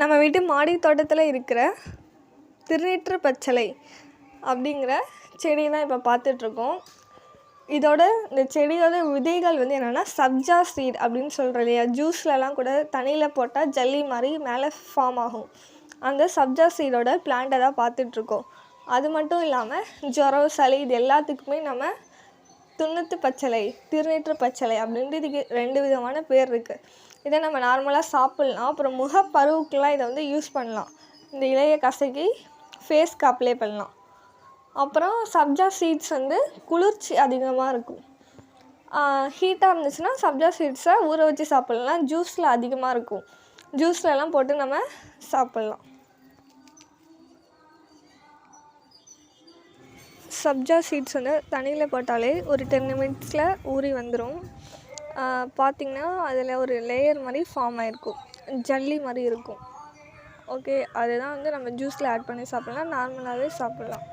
நம்ம வீட்டு மாடி தோட்டத்தில் இருக்கிற திருநீற்று பச்சலை அப்படிங்கிற செடி தான் இப்போ பார்த்துட்ருக்கோம். இதோட இந்த செடியோட விதைகள் வந்து என்னென்னா சப்ஜா சீட் அப்படின்னு சொல்கிறோம் இல்லையா? ஜூஸ்லலாம் கூட தண்ணியில் போட்டால் ஜல்லி மாதிரி மேலே ஃபார்ம் ஆகும். அந்த சப்ஜா சீடோட பிளான்ட்டை தான் பார்த்துட்ருக்கோம். அது மட்டும் இல்லாமல் ஜுரம் சளி இது எல்லாத்துக்குமே நம்ம துண்ணூத்து பச்சலை திருநீற்று பச்சலை அப்படின்ட்டு இதுக்கு ரெண்டு விதமான பேர் இருக்குது இதை நம்ம நார்மலாக சாப்பிட்லாம். அப்புறம் முகப்பருவுக்கெலாம் இதை வந்து யூஸ் பண்ணலாம். இந்த இலையை கசக்கி ஃபேஸ்க்கு அப்ளை பண்ணலாம். அப்புறம் சப்ஜா சீட்ஸ் வந்து குளிர்ச்சி அதிகமாக இருக்கும். ஹீட்டாக இருந்துச்சுன்னா சப்ஜா சீட்ஸை ஊற வச்சு சாப்பிட்லாம். ஜூஸில் அதிகமாக இருக்கும். ஜூஸ்லலாம் போட்டு நம்ம சாப்பிட்லாம். சப்ஜா சீட்ஸ் வந்து தண்ணியில் போட்டாலே ஒரு டென் மினிட்ஸில் ஊறி வந்துடும் பார்த்திங்கன்னா அதில் ஒரு லேயர் மாதிரி ஃபார்ம் ஆகிருக்கும் ஜல்லி மாதிரி இருக்கும். ஓகே அதுதான் வந்து நம்ம ஜூஸில் ஆட் பண்ணி சாப்பிட்லாம். நார்மலாகவே சாப்பிட்லாம்.